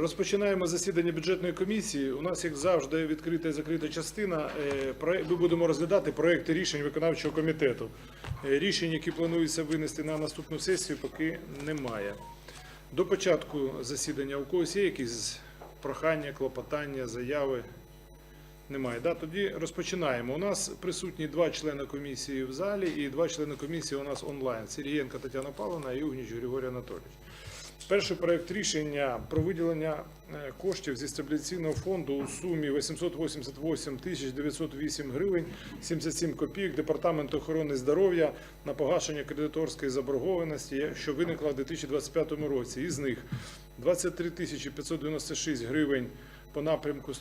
Розпочинаємо засідання бюджетної комісії. У нас, як завжди, відкрита і закрита частина. Е, Ми будемо розглядати проекти рішень виконавчого комітету. Е, Рішень, які планується винести на наступну сесію, поки немає. До початку засідання у когось є якісь прохання, клопотання, заяви? Немає. Да? Тоді розпочинаємо. У нас присутні два члени комісії в залі і два члени комісії у нас онлайн. Сергієнка Тетяна Павловна і Угніч Григорій Анатолійович. Перший проект рішення про виділення е, коштів зі стабіляційного фонду у сумі 888 тисяч 908 гривень 77 копійок Департаменту охорони здоров'я на погашення кредиторської заборгованості, що виникла в 2025 році. Із них 23 тисячі 596 гривень по напрямку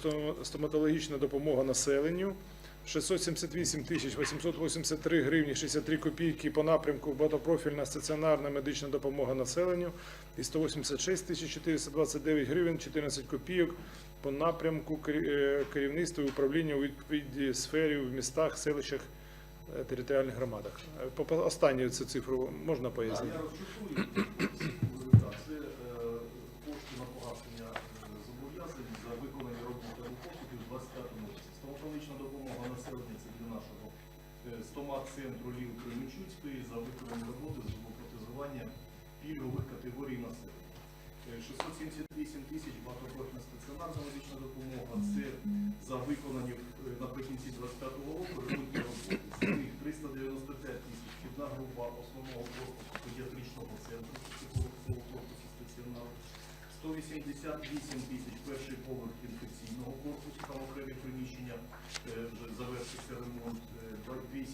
стоматологічна допомога населенню. 678 тисяч 883 гривні 63 копійки по напрямку багатопрофільна стаціонарна медична допомога населенню і 186 тисяч 429 гривень 14 копійок по напрямку е, керівництва і управління у відповідній сфері в містах, селищах, е, територіальних громадах. Е, по- Останню цю цифру можна пояснити? я розчитую. Так, Це е, кошти на погашення е, зобов'язань за виконані роботи або послуги у 25 році. Стоматологічна допомога населення це для нашого е, стомат-центру Лів Кременчуцької за виконані роботи з зубопротезування пільгових категорій населення. Е, 678 тисяч багатопрофільна стаціонарна медична допомога. Це за виконані е, наприкінці 25 року ремонтні роботи. З них 395 тисяч одна група основного корпусу педіатричного центру психологічного корпусу стаціонару. 188 тисяч перший поверх інфекційного корпусу, там окремі приміщення, е, вже завершився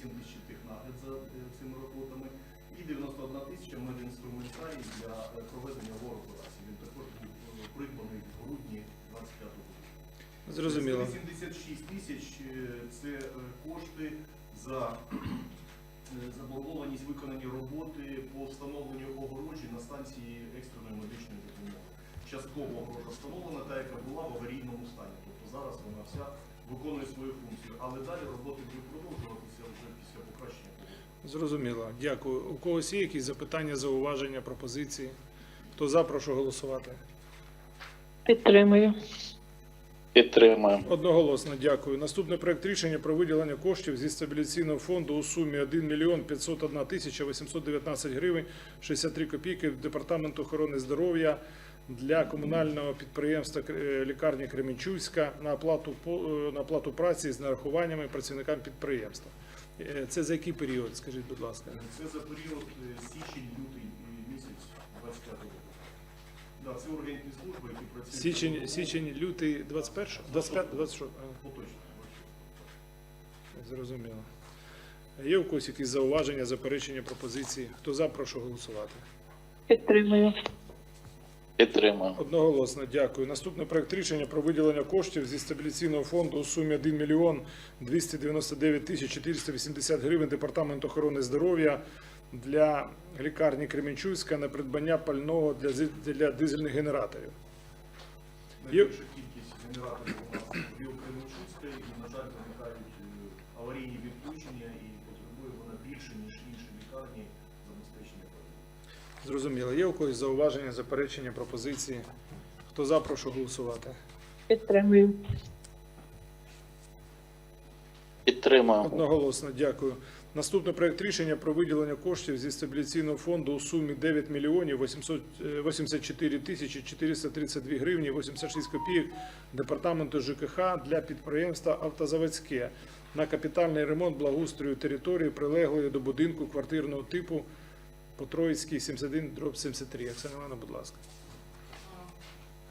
ремонт, е, 2,7 тисяч технагляд за е, цими роботами і 91 тисяча медінструментарій для е, проведення ворогоперації. Він також був е, придбаний в грудні 25 року. Зрозуміло. 86 тисяч це кошти за заборгованість виконані роботи по встановленню огорожі на станції екстреної медичної допомоги. Частково огорожа встановлена, та яка була в аварійному стані. Тобто зараз вона вся виконує свою функцію. Але далі роботи будуть продовжуватися Зрозуміло. Дякую. У когось є якісь запитання, зауваження, пропозиції? Хто за, прошу голосувати. Підтримую. Підтримуємо. Одноголосно дякую. Наступний проект рішення про виділення коштів зі стабіляційного фонду у сумі 1 мільйон 501 тисяча 819 гривень 63 копійки в Департаменту охорони здоров'я для комунального підприємства е, лікарні Кременчуцька на оплату по- е, на оплату праці з нарахуваннями працівникам підприємства. Е, Це за який період? Скажіть, будь ласка. Це за період е, січень-лютий місяць 25 року. Да, це ургентні служби, які працюють. Січень, січень, лютий 21 25 26 Поточно. Зрозуміло. Є у когось якісь зауваження, заперечення, пропозиції? Хто за, прошу голосувати. Підтримую. Підтримуємо. Одноголосно, дякую. Наступний проект рішення про виділення коштів зі стабіляційного фонду у сумі 1 мільйон 299 тисяч 480 гривень Департаменту охорони здоров'я для лікарні Кременчуцька на придбання пального для, для дизельних генераторів. Найбільша кількість генераторів у нас в Кременчуцька, і, на жаль, Зрозуміло. Є у когось зауваження, заперечення, пропозиції? Хто за, прошу голосувати. Підтримую. Підтримуємо. Одноголосно, дякую. Наступний проект рішення про виділення коштів зі стабіляційного фонду у сумі 9 мільйонів 884 тисячі 432 гривні 86 копійок департаменту ЖКХ для підприємства Автозаводське на капітальний ремонт благоустрою території, прилеглої до будинку квартирного типу по Троїцькій 71 дроб 73. Оксана Івановна, будь ласка.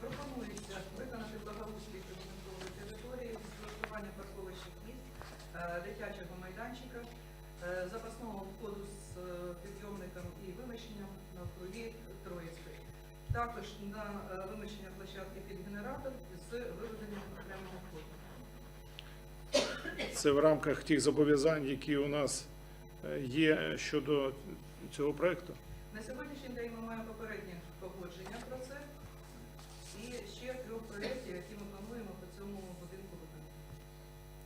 Пропонується виконати благоустрій прибудинкової території з влаштування парковочних місць, е, дитячого майданчика, е, запасного входу з е, підйомником і вимощенням навкруги Троїцької. Також на вимощення площадки під генератор з виведенням окремого входу. Це в рамках тих зобов'язань, які у нас є щодо цього проекту. На сьогоднішній день ми маємо попереднє погодження про це і ще трьох проєктів, які ми плануємо по цьому будинку виконати.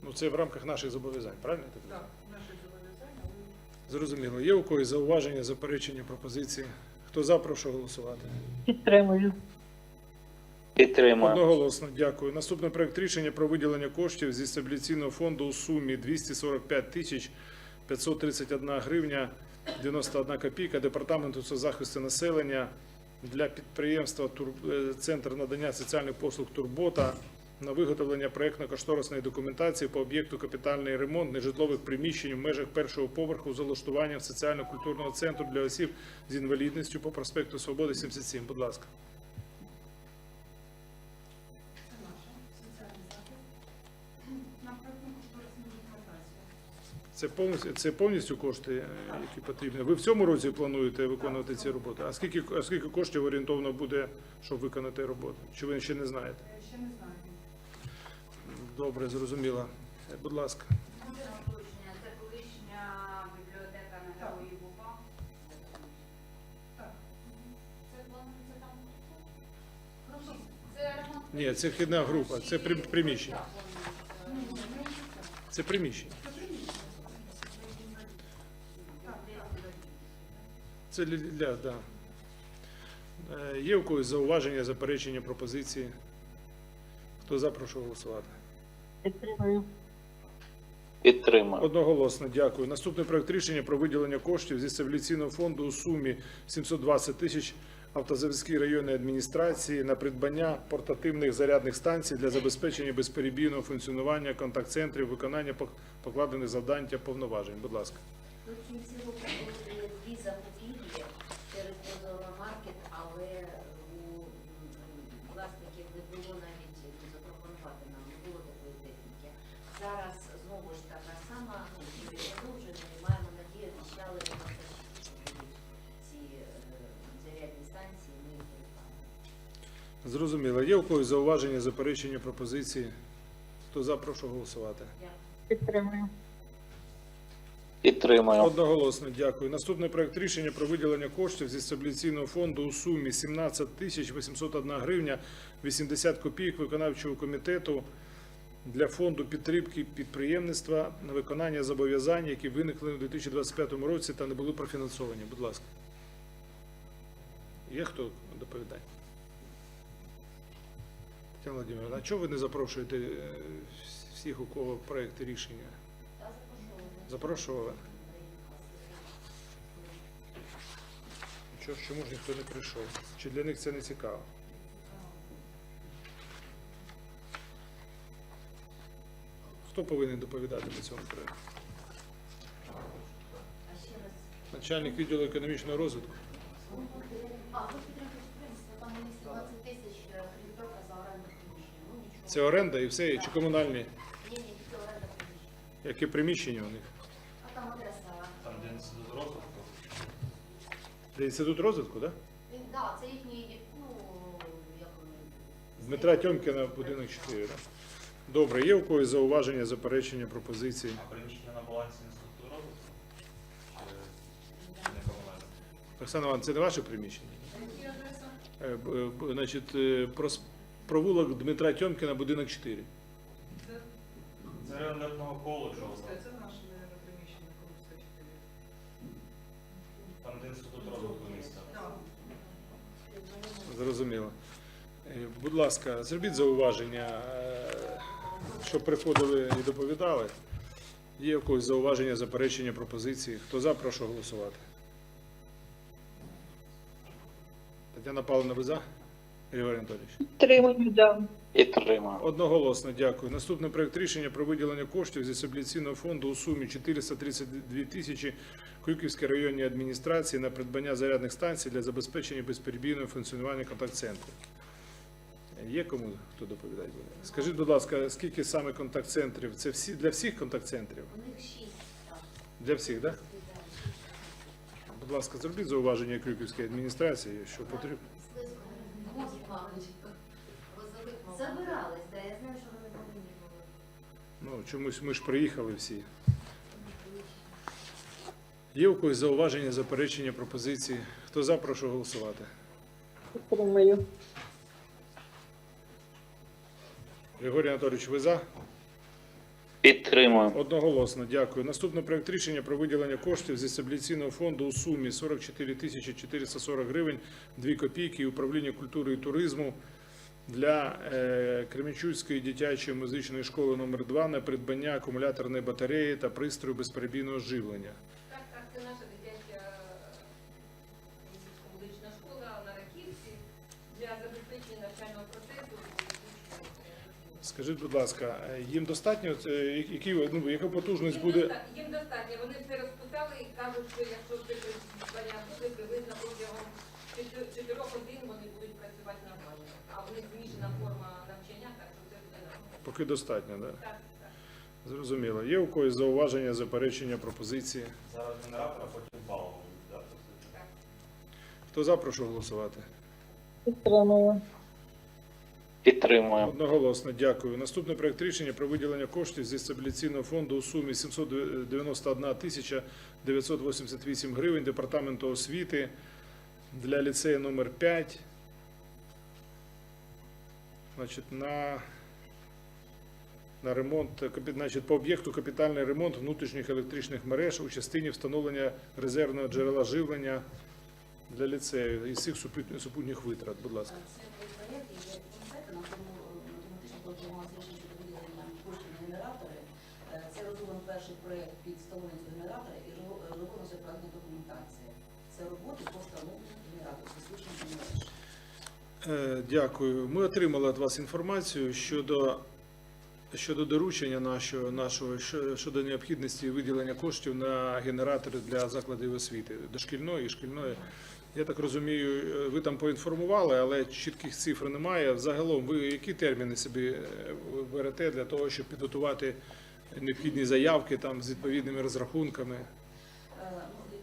Ну, це в рамках наших зобов'язань, правильно? так? Так, наші але Зрозуміло. Є у когось зауваження, заперечення, пропозиції? Хто за, прошу голосувати. Підтримую. Підтримуємо. Одноголосно, дякую. Наступний проект рішення про виділення коштів зі стабіляційного фонду у сумі 245 тисяч 531 гривня 91 копійка Департаменту соцзахисту населення для підприємства «Тур- е, Центр надання соціальних послуг Турбота на виготовлення проєктно-кошторисної документації по об'єкту капітальний ремонт нежитлових приміщень в межах першого поверху з улаштуванням соціально-культурного центру для осіб з інвалідністю по проспекту Свободи 77. Будь ласка. Це повністю, це повністю кошти, е, які потрібні. Ви в цьому році плануєте виконувати ці роботи? А скільки, а скільки коштів орієнтовно буде, щоб виконати роботу? Чи ви ще не знаєте? Ще не знаю. Добре, зрозуміло. Будь ласка. Це колишня бібліотека на. Герої БУПА? Ні, це вхідна група, це при- приміщення. Це приміщення. Це для, да. Е, Є у когось зауваження, заперечення, пропозиції? Хто за, прошу голосувати. Підтримую. Підтримуємо. Одноголосно, дякую. Наступний проект рішення про виділення коштів зі стабіляційного фонду у сумі 720 тисяч автозаводській районній адміністрації на придбання портативних зарядних станцій для забезпечення безперебійного функціонування контакт-центрів, виконання покладених завдань та повноважень. Будь ласка. Зрозуміло. Є у когось зауваження, заперечення, пропозиції? Хто за, прошу голосувати. Підтримую. Підтримуємо. Одноголосно, дякую. Наступний проект рішення про виділення коштів зі стабіляційного фонду у сумі 17 тисяч 801 гривня 80 копійок виконавчого комітету для фонду підтримки підприємництва на виконання зобов'язань, які виникли у 2025 році та не були профінансовані. Будь ласка. Є хто доповідає? Тетяна Владимировна, а чого ви не запрошуєте е, всіх, у кого проекти рішення? Запрошували. Чого, чому ж ніхто не прийшов? Чи для них це не цікаво? Хто повинен доповідати по цьому раз. Начальник відділу економічного розвитку. А, ви Це оренда і все, чи комунальні? Ні, ні, тільки оренда приміщення. Які приміщення у них? А там адреса. Там, де інститут розвитку. Де інститут розвитку, так? Він, да, це їхній, ну, як вони. Дмитра Тьомкіна, будинок 4, так? Добре, є у когось зауваження, заперечення, пропозиції? А приміщення на балансі інституту розвитку? Чи не комунальне? Оксана Івановна, це не ваше приміщення? Е, б- Значить, е, прос- провулок Дмитра Тьомкіна, будинок 4. Це, рендерного коледжу. Це наше приміщення Крупське 4. Там, де інститут розвитку міста. Так. Зрозуміло. Е, Будь ласка, зробіть зауваження, е, щоб приходили і доповідали. Є якось зауваження, заперечення, пропозиції? Хто за, прошу голосувати. Тетяна Павловна, ви за? Григорій Анатолійович? Підтримую, да. Підтримуємо. Одноголосно, дякую. Наступний проект рішення про виділення коштів зі стабіляційного фонду у сумі 432 тисячі Крюківській районній адміністрації на придбання зарядних станцій для забезпечення безперебійного функціонування контакт-центрів. Є кому хто доповідати буде? Скажіть, будь ласка, скільки саме контакт-центрів? Це всі для всіх контакт-центрів? У них шість. Для всіх, так? Да? Будь ласка, зробіть зауваження Крюківській адміністрації, що потрібно. Забирались, да, я знаю, що вони повинні були. Ну, чомусь ми ж приїхали всі. Є у когось зауваження, заперечення, пропозиції? Хто за, прошу голосувати. Підтримую. Григорій Анатолійович, ви за? Підтримуємо. Одноголосно, дякую. Наступний проект рішення про виділення коштів зі стабіляційного фонду у сумі 44 тисячі 440 гривень, 2 копійки управління культури і туризму для е, Кременчуцької дитячої музичної школи номер 2 на придбання акумуляторної батареї та пристрою безперебійного живлення. Так, так, це наша дитяча музична школа на Раківці для забезпечення навчального процесу. Скажіть, будь ласка, е, їм достатньо, е, які, ну, яка потужність Їм буде? доста- Їм достатньо. Вони все розписали і кажуть, що якщо це варіант буде, приблизно протягом 4 годин вони будуть працювати нормально. А в них змішана форма навчання, так що це буде нормально. Поки достатньо, да? Так, так. Зрозуміло. Є у когось зауваження, заперечення, пропозиції? Зараз генератор, а потім балом дати. Хто за, прошу голосувати. Підтримую. Підтримуємо. Одноголосно, дякую. Наступний проект рішення про виділення коштів зі стабіляційного фонду у сумі 791 тисяча 988 гривень Департаменту освіти для ліцею номер 5. Значить, на, на ремонт, значить, по об'єкту капітальний ремонт внутрішніх електричних мереж у частині встановлення резервного джерела живлення для ліцею із цих супутніх витрат. Будь ласка. Коли приймалося рішення щодо на генератори. е, Це розроблений перший проєкт під встановлення генератора і ро- роблена вже проектна документація. Це роботи по встановленню генератора, засушення мереж. Е, Дякую. Ми отримали від вас інформацію щодо, щодо доручення нашого, нашого щодо необхідності виділення коштів на генератори для закладів освіти дошкільної і шкільної. Я так розумію, е, ви там поінформували, але чітких цифр немає. Взагалом, ви які терміни собі е, берете для того, щоб підготувати необхідні заявки там з відповідними розрахунками? Ну,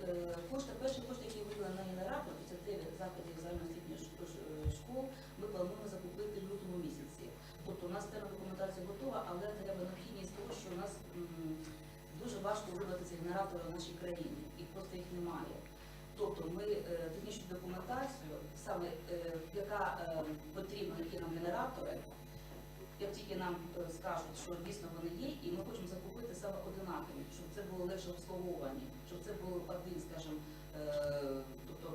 е, Кошти, перші кошти, які виділені на генератор, 59 закладів загальноосвітньої школ, ми плануємо закупити в лютому місяці. Тобто у нас термін документація готова, але треба необхідність того, що у нас дуже важко вибрати ці генератори в нашій країні, і просто їх немає. Тобто ми е, технічну документацію, саме е, яка е, потрібна, які нам генератори, як тільки нам скажуть, що дійсно вони є, і ми хочемо закупити саме одинакові, щоб це було легше обслуговування, щоб це було один, скажімо, тобто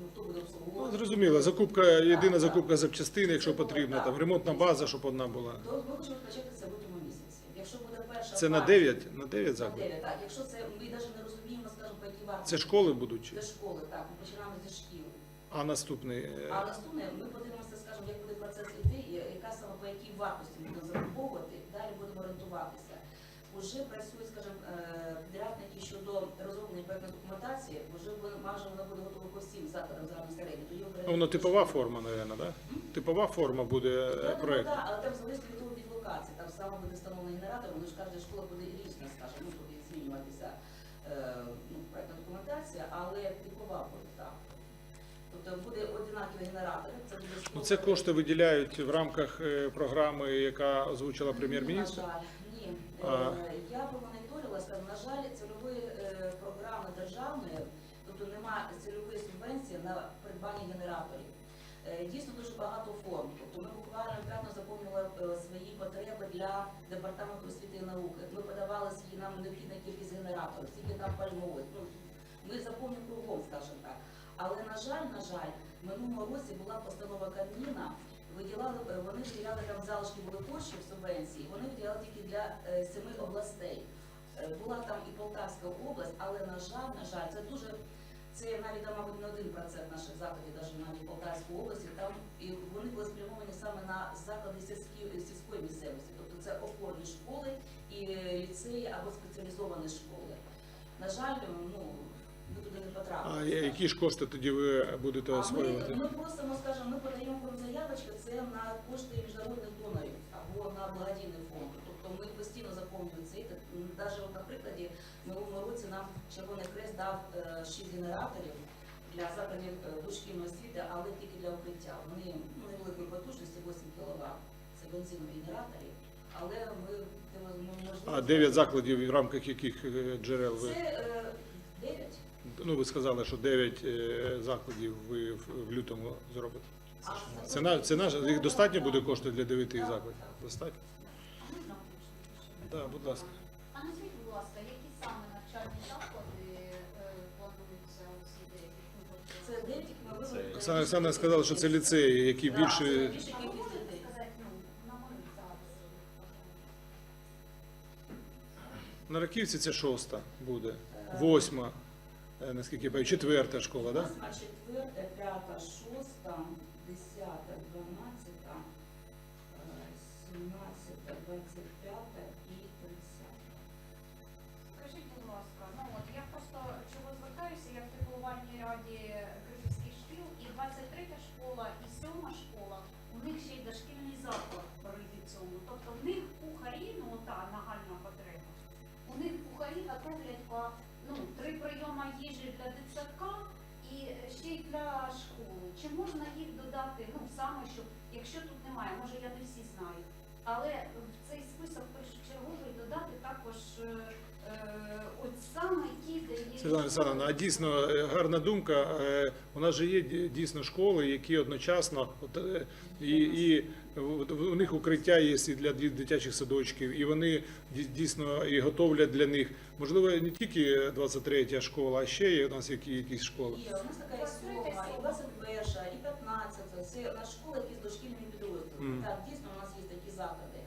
ну, хто буде Ну, зрозуміло, закупка, єдина закупка запчастин, якщо потрібно, там ремонтна база, щоб одна була. То ми хочемо почати це в лютому місяці. Якщо буде перша Це на 9, на 9 на 9, так. Якщо це ми навіть не розуміємо, варті. Це школи будуть? чи? Це школи, так. Ми починаємо зі шкіл. А наступний е, А наступне ми подивимося, скажімо, як буде процес іти, яка саме по якій вартості будемо закуповувати, далі будемо орієнтуватися. Уже працюють, скажімо, е, підрядники щодо розроблення проектної документації, вже майже вона буде готова по всім закладам загальної середньої. Тоді ну, воно типова форма, мабуть, да? Типова форма буде е, так, але там залежить від того від локації. Там саме буде встановлений генератор, вони ж кожна школа буде різна, скажімо, ну буде змінюватися е, ну, проектна документація, але типова буде так. Тобто буде одинакові генератори. Це буде Ну, це кошти виділяють в рамках е, програми, яка озвучила прем'єр-міністр. На жаль, ні. А. Е, Я промоніторила, скажу, на жаль, цільової е, програми державної, тобто немає цільової субвенції на придбання генераторів. Е, Дійсно дуже багато форм. Тобто ми буквально певно заповнювали е, свої потреби для департаменту освіти і науки. Ми подавали свої нам необхідна кількість генераторів, скільки там пальмових. Ну, ми кругом, скажімо так. Але на жаль, на жаль, в минулому році була постанова Кабміна, виділяли е, вони виділяли там залишки були коштів субвенції, вони виділяли тільки для е, семи областей. Е, Була там і Полтавська область, але на жаль, на жаль, це дуже це навіть мабуть, не один процент наших закладів, навіть навіть Полтавської області. Там і вони були спрямовані саме на заклади сільської сільської місцевості, тобто це опорні школи і е, ліцеї або спеціалізовані школи. На жаль, ну туди не потрапили. А які ж кошти тоді ви будете А освоювати? Ми, ми просимо, скажімо, ми подаємо форму заявочки, це на кошти міжнародних донорів або на благодійний фонд. Тобто ми постійно заповнюємо цей. Навіть на прикладі в минулому році нам Червоний Хрест дав е, 6 генераторів для закладів е, дошкільної освіти, але тільки для укриття. Вони ну, невеликої потужності, 8 кВт. Це бензинові генератори. Але ми ми можливо. А 9 закладів, в рамках яких е, джерел ви? Це е, 9 ну ви сказали, що 9 е, закладів ви в лютому зробите. Це наша, це ціна їх достатньо буде кошти для 9 закладів? Достатньо? Так, да, будь ласка. А назвіть, будь ласка, які саме навчальні заклади е, плануються у цій дев'ятій? Ну, тобто це дев'ять Оксана Оксана сказала, що це ліцеї, які більше. На раківці це шоста буде, восьма наскільки я пам'ятаю, четверта школа, так? Да? Четверта, п'ята, шоста, їжі для дитсадка і ще й для школи. Чи можна їх додати, ну саме, що якщо тут немає, може я не всі знаю, але в цей список першочерговий додати також е, е, от саме ті, де є Світлана Олександровна, дійсно е, гарна думка. Е, У нас же є дійсно школи, які одночасно от, і, і у них укриття є і для дитячих садочків, і вони ді- дійсно і готовлять для них. Можливо, не тільки 23 школа, а ще є у нас які, якісь школи. І у нас така є сьома, і 21, і 15, це на школи, які з дошкільними підрозділами. Мгм. Так, дійсно у нас є такі заклади.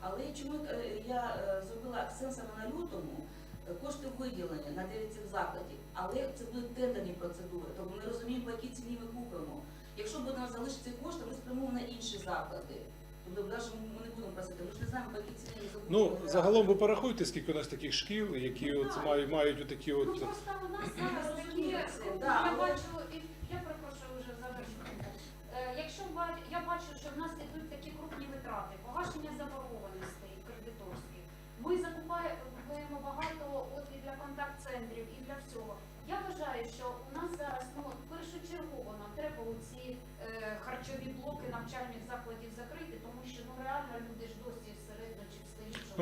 Але чому е, я е, зробила акцент саме на лютому, е, кошти виділені на 9 цих закладів, але це будуть тендерні процедури, тобто ми розуміємо, по якій ціні ми купимо. Якщо буде нам залишити кошти, ми спрямуємо на інші заклади. Тобто навіть ми не будемо просити, ми ж не знаємо, по якій ціні ми. Ну, загалом ви порахуйте, скільки у нас таких шкіл, які от мають, мають отакі Ну от. просто у нас зараз такі, ну, да, я бачу, і я перепрошую вже завершу. Е, Якщо ба- я бачу, що в нас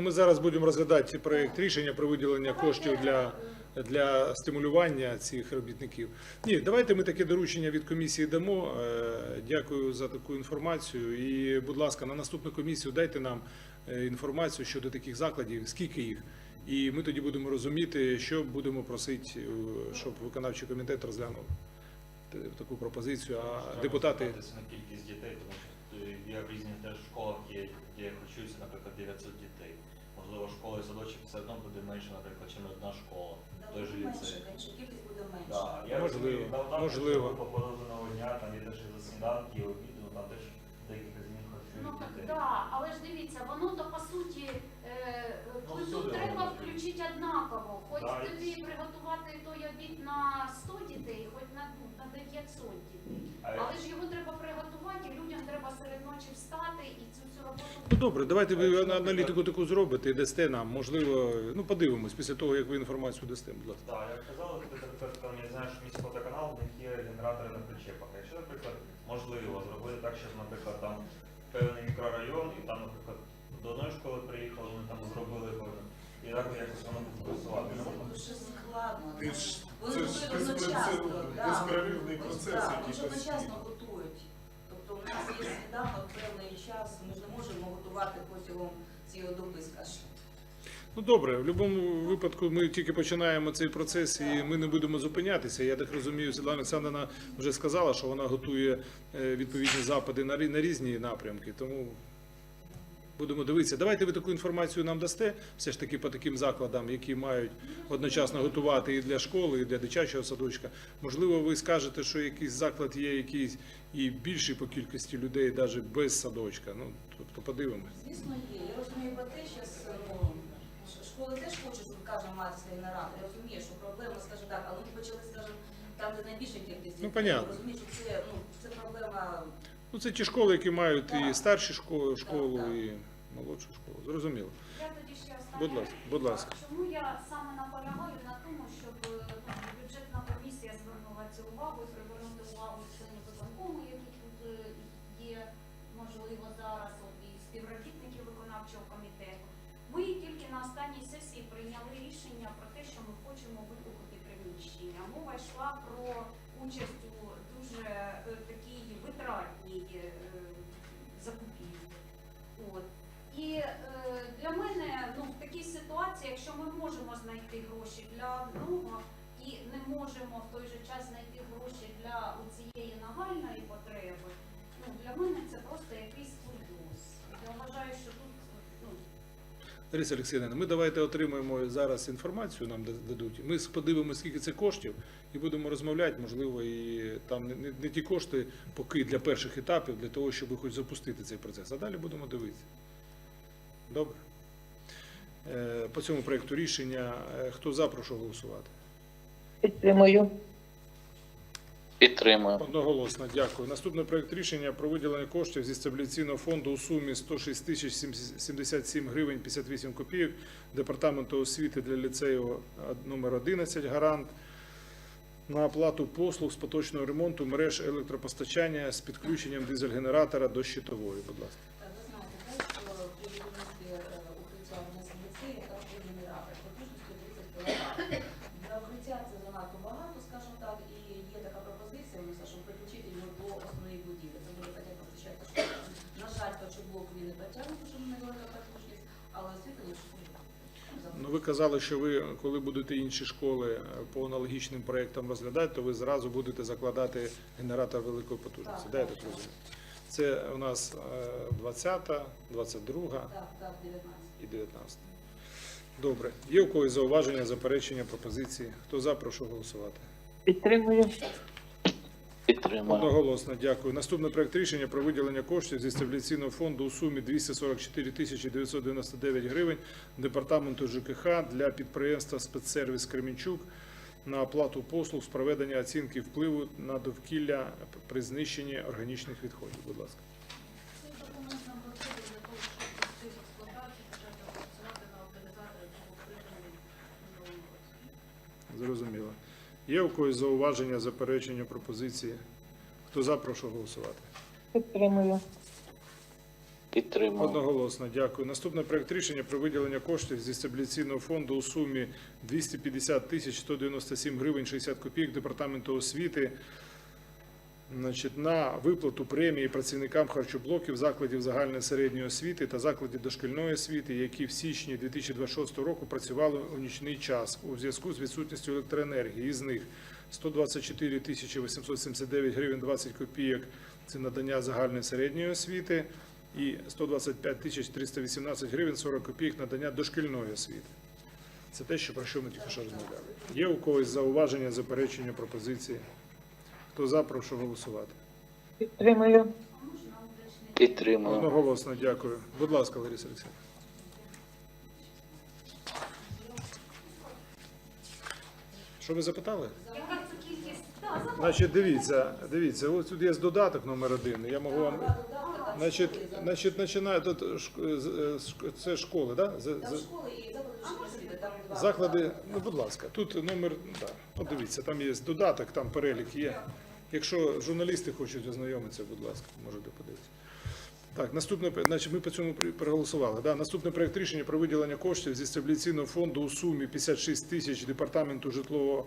Ну, ми зараз будемо розглядати проєкт рішення про виділення коштів для. для стимулювання цих робітників. Ні, давайте ми таке доручення від комісії дамо. Е, Дякую за таку інформацію. І, будь ласка, на наступну комісію дайте нам е, інформацію щодо таких закладів, скільки їх. І ми тоді будемо розуміти, що будемо просити, е, щоб виконавчий комітет розглянув таку пропозицію. А депутати на кількість дітей, тому що є в різних школах, є, де харчуються, наприклад, 900 дітей. Можливо, школа і садочок все одно буде менше, наприклад, ніж одна школа. Да, той же буде менше, ліцей. кількість буде менше. Да, я Можливо, розумію, там, там можливо. По дня, там є теж і за сніданки, і обіду, ну, там теж декілька змін Ну так дітей. да, але ж дивіться, воно то по суті е, Ну, тут всюди треба воно. включити однаково. Хоч Да, і- тобі приготувати той обід на 100 дітей, хоч на, ну, на 900 дітей. А Але ж його треба приготувати, і людям треба серед ночі встати і цю. Ну добре, давайте ви аналітику таку зробите і дасте нам. Можливо, ну подивимось після того, як ви інформацію дасте, будь ласка. Так, як казали, наприклад, там, я знаю, що міськводоканал, в них є генератори на причепах. Якщо, наприклад, можливо зробити так, щоб, наприклад, там певний мікрорайон, і там, наприклад, до одної школи приїхали, вони там зробили і так якось воно буде працювати. Дуже складно. Вони це ж безперервний процес, який одночасно постійно. готують. Тобто у нас є сніданок певний час, ми ж не можемо готувати протягом цієї доби, скажімо. Ну добре, в будь-якому випадку ми тільки починаємо цей процес і ми не будемо зупинятися. Я так розумію, Світлана Олександровна вже сказала, що вона готує е, відповідні рі- на різні напрямки. Тому будемо дивитися. Давайте ви таку інформацію нам дасте, все ж таки по таким закладам, які мають одночасно готувати і для школи, і для дитячого садочка. Можливо, ви скажете, що якийсь заклад є, якийсь і більший по кількості людей, навіть без садочка. Ну тобто подивимось. Звісно, є. Я розумію, бо те, що ну, школи теж хочуть, щоб кожен мати свій генератор. Я розумію, що проблема, скажімо так, але ми почали, скажімо, там, де найбільша кількість дітей. понятно. Я розумію, що це, ну, це проблема Ну, це ті школи, які мають і старші школи, школу, так. і молодшу школу. Зрозуміло. Я тоді ще останнє. Будь ласка, будь ласка. Чому я саме наполягаю на тому, щоб е, ну, бюджетна комісія звернула цю увагу привернути увагу членів виконкому, які тут е, є, можливо, зараз, от, і співробітників виконавчого комітету. Ми тільки на останній сесії прийняли рішення про те, що ми хочемо викупити приміщення. Мова йшла про участь у дуже е, такій витратній І е, для мене ну, в такій ситуації, якщо ми можемо знайти гроші для одного і не можемо в той же час знайти гроші для цієї нагальної потреби, ну, для мене це просто якийсь курйоз. Я вважаю, що тут ну, Лариса Олексійовна, ми давайте отримаємо зараз інформацію, нам дадуть. Ми подивимося, скільки це коштів, і будемо розмовляти, можливо, і там не, не, не ті кошти поки для перших етапів, для того, щоб хоч запустити цей процес. А далі будемо дивитися. Добре. Е, По цьому проєкту рішення, е, хто за, прошу голосувати. Підтримую. Підтримую. Одноголосно, дякую. Наступний проект рішення про виділення коштів зі стабіляційного фонду у сумі 106 тисяч 77 гривень 58 копійок Департаменту освіти для ліцею а, номер 11 «Гарант» на оплату послуг з поточного ремонту мереж електропостачання з підключенням дизель-генератора до щитової. Будь ласка. Ви казали, що ви, коли будете інші школи е, по аналогічним проєктам розглядати, то ви зразу будете закладати генератор великої потужності. Так, Да, так. так розумію. Це у нас е, 20-та, 22-га Так, так, 19. і 19. Добре. Є у когось зауваження, заперечення, пропозиції? Хто за, прошу голосувати. Підтримую. Підтримую. Одноголосно, дякую. Наступний проект рішення про виділення коштів зі стабіляційного фонду у сумі 244 тисячі 999 гривень Департаменту ЖКХ для підприємства спецсервіс Кременчук на оплату послуг з проведення оцінки впливу на довкілля при знищенні органічних відходів. Будь ласка. Зрозуміло. Є у когось зауваження, заперечення, пропозиції? Хто за, прошу голосувати. Підтримую. Підтримую. Одноголосно, дякую. Наступний проект рішення про виділення коштів зі стабіляційного фонду у сумі 250 тисяч 197 гривень 60 копійок Департаменту освіти значить, на виплату премії працівникам харчоблоків закладів загальної середньої освіти та закладів дошкільної освіти, які в січні 2026 року працювали у нічний час у зв'язку з відсутністю електроенергії. Із них 124 тисячі 879 гривень 20 копійок – це надання загальної середньої освіти і 125 тисяч 318 гривень 40 копійок надання дошкільної освіти. Це те, що про що ми тільки що розмовляли. Є у когось зауваження, заперечення, пропозиції? Хто за, прошу голосувати. Підтримую. Підтримую. Одноголосно, дякую. Будь ласка, Лариса Олексійовна. Що ви запитали? Значить, дивіться, дивіться, ось тут є додаток номер один. Я можу вам. Значить, значить, починає тут це школи, да? За- за- заклади ну будь ласка, тут номер, да, подивіться, там є додаток, там перелік є. Якщо журналісти хочуть ознайомитися, будь ласка, можете подивитися. Так, наступне, значить, ми по цьому проголосували. Да? Наступний проект рішення про виділення коштів зі стабіляційного фонду у сумі 56 тисяч департаменту житлового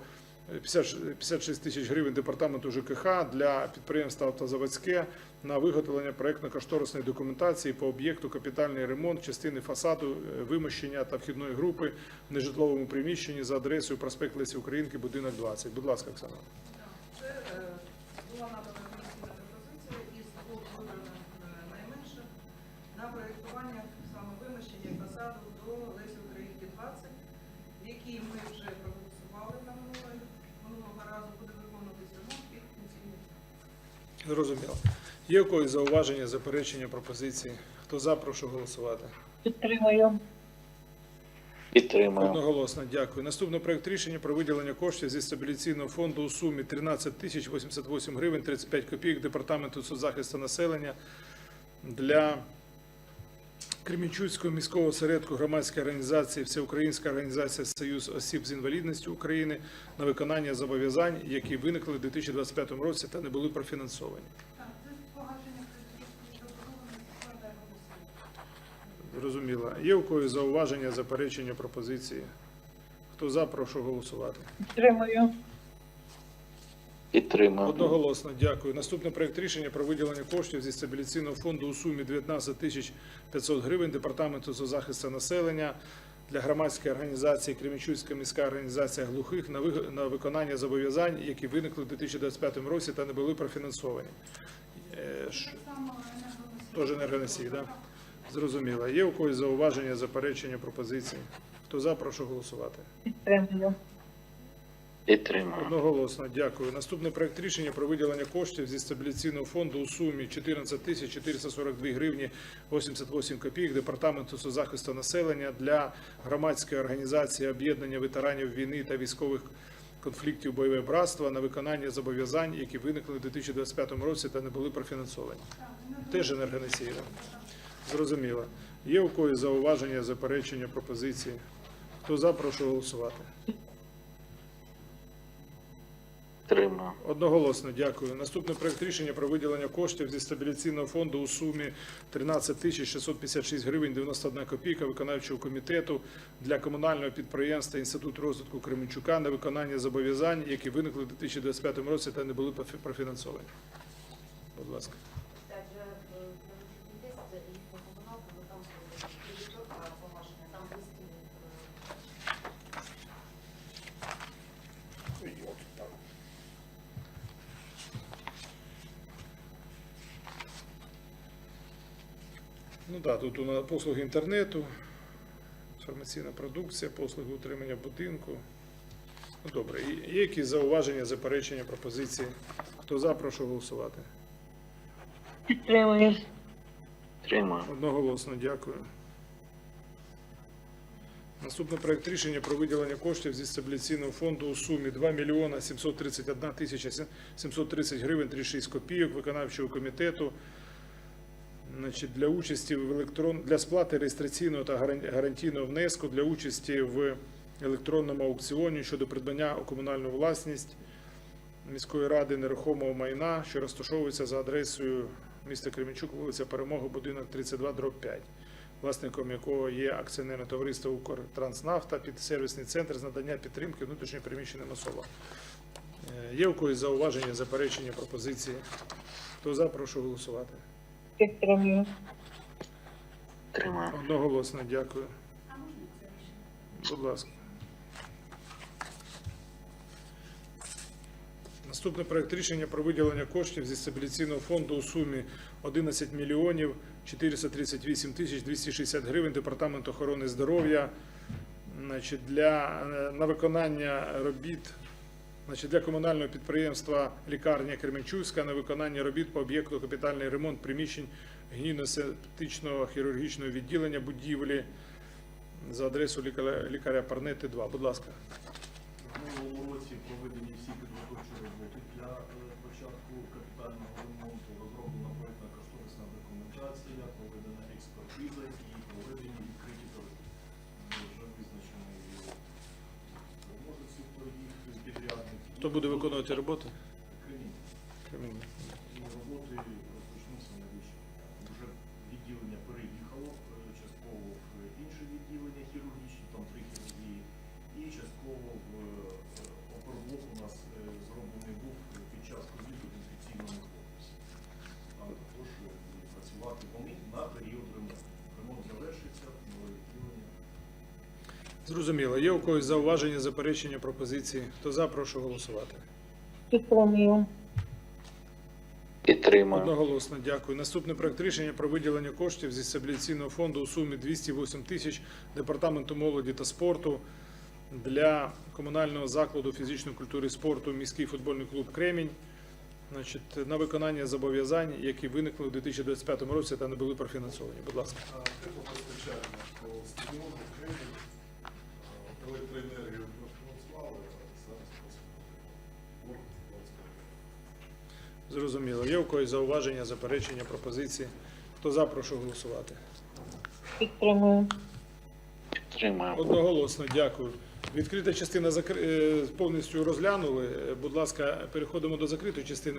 е, 50 56 тисяч гривень департаменту ЖКХ для підприємства «Автозаводське» на виготовлення проектно-кошторисної документації по об'єкту капітальний ремонт частини фасаду, е, вимощення та вхідної групи в нежитловому приміщенні за адресою проспект Лесі Українки, будинок 20. Будь ласка, Оксана. Зрозуміло. Є у когось зауваження, заперечення, пропозиції? Хто за, прошу голосувати. Підтримую. Підтримую. Одноголосно, дякую. Наступний проект рішення про виділення коштів зі стабіляційного фонду у сумі 13 тисяч 88 гривень 35 копійок Департаменту соцзахисту населення для Кремінчуцького міського осередку громадської організації Всеукраїнська організація Союз осіб з інвалідністю України на виконання зобов'язань, які виникли у 2025 році та не були профінансовані. Зрозуміло. Є у когось зауваження, заперечення, пропозиції? Хто за, прошу голосувати. Підтримую. Підтримую. Одноголосно, дякую. Наступний проект рішення про виділення коштів зі стабіляційного фонду у сумі 19 тисяч 500 гривень Департаменту захисту населення для громадської організації Кремінчуцька міська організація глухих на на виконання зобов'язань, які виникли у 2025 році та не були профінансовані. Е, ш- Теж так? Зрозуміло. Є у когось зауваження, заперечення, пропозиції? Хто за, прошу голосувати. Підтримую. Підтримую. Одноголосно, дякую. Наступний проект рішення про виділення коштів зі стабіляційного фонду у сумі 14 тисяч 442 гривні 88 копійок Департаменту соцзахисту населення для громадської організації об'єднання ветеранів війни та військових конфліктів бойове братство на виконання зобов'язань, які виникли у 2025 році та не були профінансовані. Теж енергоносії. да? Зрозуміло. Є у когось зауваження, заперечення, пропозиції? Хто за, прошу голосувати. Підтримую. Одноголосно дякую. Наступний проект рішення про виділення коштів зі стабіляційного фонду у сумі 13 тисяч 656 гривень 91 копійка виконавчого комітету для комунального підприємства Інститут розвитку Кременчука на виконання зобов'язань, які виникли у 2025 році та не були профі- профінансовані. Будь ласка. Так, же е, тест і по комуналкам, ну, там кредитор погашення, там листи. Так, тут у нас послуги інтернету, інформаційна продукція, послуги утримання будинку. Ну добре, є якісь зауваження, заперечення, пропозиції? Хто за, прошу голосувати. Підтримую. Підтримую. Одноголосно, дякую. Наступний проект рішення про виділення коштів зі стабіляційного фонду у сумі 2 мільйона 731 тисяча 730 гривень 36 копійок виконавчого комітету значить, для участі в електрон для сплати реєстраційного та гаран- гарантійного внеску для участі в електронному аукціоні щодо придбання у комунальну власність міської ради нерухомого майна, що розташовується за адресою міста Кременчук, вулиця Перемоги, будинок 32, дроб 5, власником якого є акціонерне товариство «Укртранснафта» під сервісний центр з надання підтримки внутрішньопереміщеним особам. Е, Є у когось зауваження, заперечення, пропозиції? Хто за, прошу голосувати. Підтримую. Підтримую. Одноголосно, дякую. Будь ласка. Наступний проект рішення про виділення коштів зі стабіляційного фонду у сумі 11 мільйонів 438 тисяч 260 гривень Департаменту охорони здоров'я значить, для, е, на виконання робіт значить, для комунального підприємства лікарня Кременчуська на виконання робіт по об'єкту капітальний ремонт приміщень гіносептичного хірургічного відділення будівлі за адресою лікаря, Парнети 2. Будь ласка. Минулому році проведені всі підготовчі роботи Хто буде виконувати роботу? Кремінь. Зрозуміло. Є у когось зауваження, заперечення, пропозиції? Хто за, прошу голосувати. Підтримую. Підтримую. Одноголосно, дякую. Наступний проект рішення про виділення коштів зі стабіляційного фонду у сумі 208 тисяч Департаменту молоді та спорту для комунального закладу фізичної культури і спорту міський футбольний клуб Кремінь. Значить, на виконання зобов'язань, які виникли у 2025 році та не були профінансовані. Будь ласка. По стадіону Кремінь, електроенергію профінансували, а зараз борг Зрозуміло. Є у когось зауваження, заперечення, пропозиції? Хто за, прошу голосувати. Підтримую. Підтримую. Одноголосно, дякую. Відкрита частина закри- е, повністю розглянули. Будь ласка, переходимо до закритої частини.